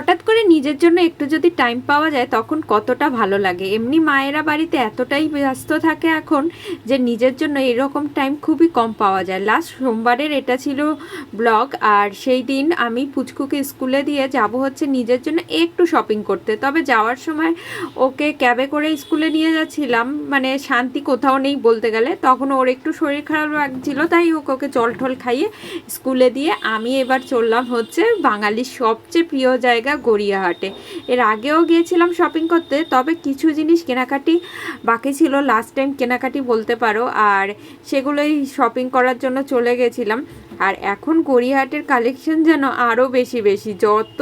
হঠাৎ করে নিজের জন্য একটু যদি টাইম পাওয়া যায়, তখন কতটা ভালো লাগে। এমনি মায়েরা বাড়িতে এতটাই ব্যস্ত থাকে এখন যে নিজের জন্য এরকম টাইম খুবই কম পাওয়া যায়। লাস্ট সোমবারের এটা ছিল ব্লগ আর সেই দিন আমি পুচকুকে স্কুলে দিয়ে যাব হচ্ছে নিজের জন্য একটু শপিং করতে। তবে যাওয়ার সময় ওকে ক্যাবে করে স্কুলে নিয়ে যাচ্ছিলাম মানে শান্তি কোথাও নেই বলতে গেলে। তখন ওর একটু শরীর খারাপ লাগছিল, তাই ওকে ওকে জল টল খাইয়ে স্কুলে দিয়ে আমি এবার চললাম হচ্ছে বাঙালির সবচেয়ে প্রিয় জায়গা গড়িয়াহাটে। এর আগেও গিয়েছিলাম শপিং করতে, তবে কিছু জিনিস কেনাকাটি বাকি ছিল লাস্ট টাইম কেনাকাটি বলতে পারো, আর সেগুলোই শপিং করার জন্য চলে গেছিলাম। আর এখন গড়িয়াহাটের কালেকশন যেন আরও বেশি বেশি, যত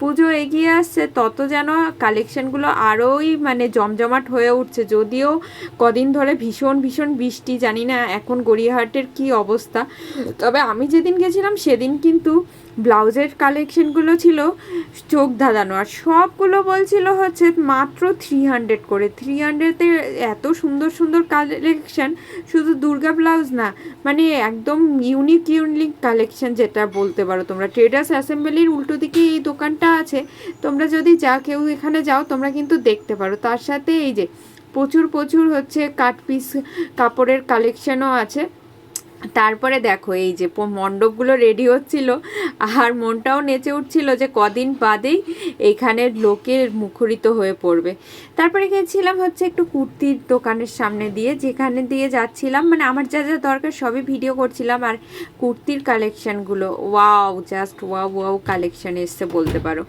পুজো এগিয়ে আসছে, তত যেন কালেকশনগুলো আরোই মানে জমজমাট হয়ে উঠছে। যদিও কদিন ধরে ভীষণ ভীষণ বৃষ্টি, জানি না এখন গড়িয়াহাটের কি অবস্থা। তবে আমি যেদিন গেছিলাম, সেদিন কিন্তু ব্লাউজের কালেকশনগুলো ছিল চোখ ধাঁধানো। আর সবগুলো বলছিল হচ্ছে মাত্র থ্রি হান্ড্রেড করে। থ্রি হান্ড্রেডে এত সুন্দর সুন্দর কালেকশন শুধু দুর্গা ব্লাউজ না মানে একদম ইউনিক ইউনিক কালেকশন যেটা বলতে পারো তোমরা। ট্রেডার্স অ্যাসেম্বলির উল্টো দিকে এই দোকানটা আছে। তোমরা যদি যা কেউ এখানে যাও, তোমরা কিন্তু দেখতে পারো। তার সাথে এই যে প্রচুর প্রচুর হচ্ছে কাট পিস কাপড়ের কালেকশনও আছে। তারপরে দেখো, এই যে মণ্ডপগুলো রেডি হচ্ছিল, আর মনটাও নেচে উঠছিল যে কদিন বাদেই এইখানের লোকের মুখরিত হয়ে পড়বে। তারপরে গেছিলাম হচ্ছে একটু কুর্তির দোকানের সামনে দিয়ে, যেখানে দিয়ে যাচ্ছিলাম মানে আমার যা যা দরকার সবই ভিডিও করছিলাম, আর কুর্তির কালেকশানগুলো wow just wow wow collection এসছে বলতে পারো।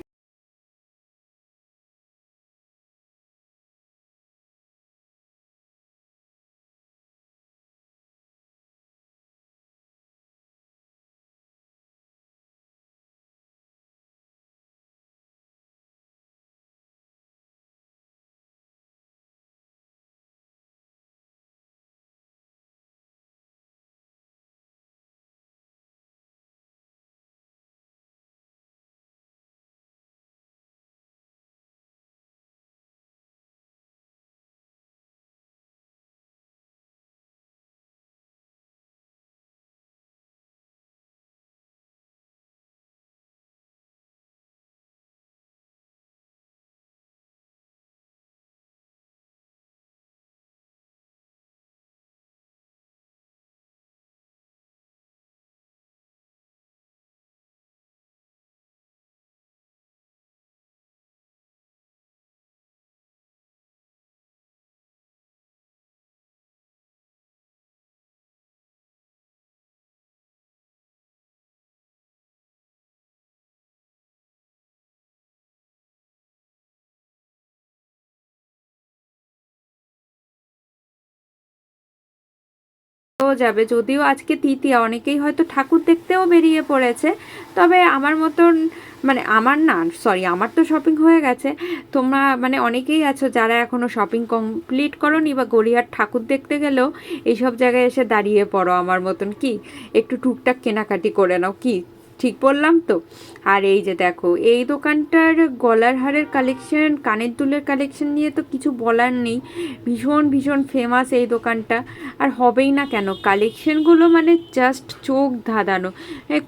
যাবে। যদিও আজকে তৃতীয়া, অনেকেই হয়তো ঠাকুর দেখতেও বেরিয়ে পড়েছে। তবে আমার মতন মানে আমার না সরি আমার তো শপিং হয়ে গেছে। তোমরা মানে অনেকেই আছো যারা এখনও শপিং কমপ্লিট করনি বা গড়িয়ার ঠাকুর দেখতে গেলেও, এইসব জায়গায় এসে দাঁড়িয়ে পড়ো আমার মতন। কি? একটু টুকটাক কেনাকাটি করে নাও। কি? ঠিক বললাম তো? আর এই যে দেখো, এই দোকানটার গলার হারের কালেকশন কানের দুলের কালেকশন নিয়ে তো কিছু বলার নেই। ভীষণ ভীষণ ফেমাস এই দোকানটা। আর হবেই না কেন? কালেকশনগুলো মানে জাস্ট চোখ ধাঁধানো।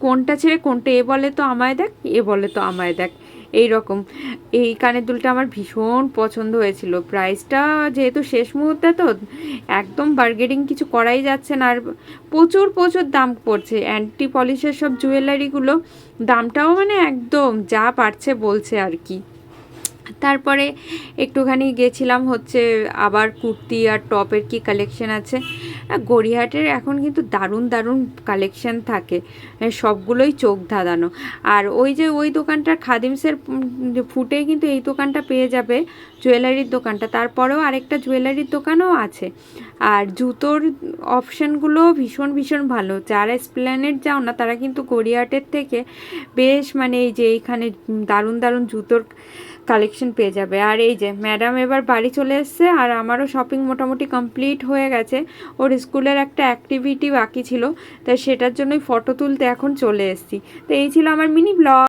কোনটা ছেড়ে কোনটা এ বলে তো আমায় দেখ, এ বলে তো আমায় দেখ। এই রকম এই কানের দুলটা আমার ভীষণ পছন্দ হয়েছিল। প্রাইসটা যেহেতু শেষ মুহূর্তে তো, একদম বার্গেনিং কিছু করাই যাচ্ছে না। আর প্রচুর প্রচুর দাম পড়ছে। অ্যান্টি পলিশের সব জুয়েলারিগুলো দামটাও মানে একদম যা পারছে বলছে আর কি। তারপরে একটুখানি গেছিলাম হচ্ছে আবার কুর্তি আর টপের কি কালেকশন আছে। গড়িয়াহাটের এখন কিন্তু দারুণ দারুণ কালেকশন থাকে। সবগুলোই চোখ ধাঁধানো। আর ওই যে ওই দোকানটার খাদিমসের ফুটে কিন্তু এই দোকানটা পেয়ে যাবে, জুয়েলারির দোকানটা। তারপরেও আরেকটা জুয়েলারির দোকানও আছে। আর জুতোর অপশানগুলো ভীষণ ভীষণ ভালো। যারা স্প্ল্যানেট যাও না, তারা কিন্তু গড়িয়াহাটের থেকে বেশ মানে এই যে এইখানে দারুণ দারুণ জুতোর কালেকশন পেয়ে যাবে। আর এই যে ম্যাডাম এবার বাড়ি চলে এসছে আর আমারও শপিং মোটামুটি কমপ্লিট হয়ে গেছে। ওর স্কুলের একটা অ্যাক্টিভিটি বাকি ছিল, তাই সেটার জন্যই ফটো তুলতে এখন চলে এসছি। তো এই ছিল আমার মিনি ব্লগ